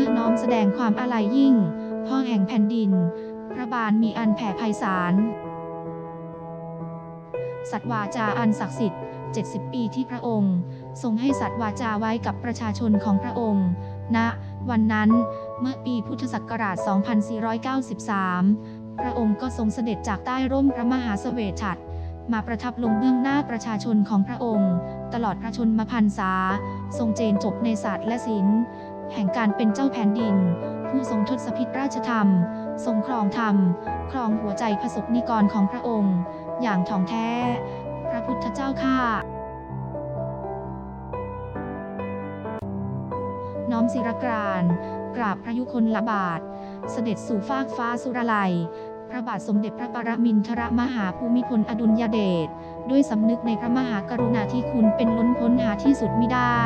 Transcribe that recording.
ื่อน้อมแสดงความอาลัยยิ่ง พ่อแห่งแผ่นดิน พระบาทมีอันแผ่ไพศาล สัตว์วาจาอันศักดิ์สิทธิ์ 70 ปีที่พระองค์ ทรงให้สัตว์วาจาไว้กับประชาชนของพระองค์ ณ วันนั้นเมื่อปีพุทธศักราช 2493 พระองค์ก็ทรงเสด็จจากใต้ร่มพระมหาเสวตฉัตรมาประทับลงเบื้องหน้าประชาชนของพระองค์ ตลอดพระชนมพรรษา ทรงเจนจบในศาสตร์และศิลป์ แห่งการเป็นเจ้าแผ่นดิน ผู้ทรงทศพิธราชธรรม ทรงครองธรรม ครองหัวใจพระสกนิกรของพระองค์ อย่างถ่องแท้ พระพุทธเจ้าข้าน้อมศิรกรานกราบพระยุคลบาท เสด็จสู่ฟากฟ้าสุรลัย พระบาทสมเด็จพระปรมินทรมหาภูมิพลอดุลยเดช ด้วยสำนึกในพระมหากรุณาธิคุณเป็นล้นพ้นหาที่สุดไมิได้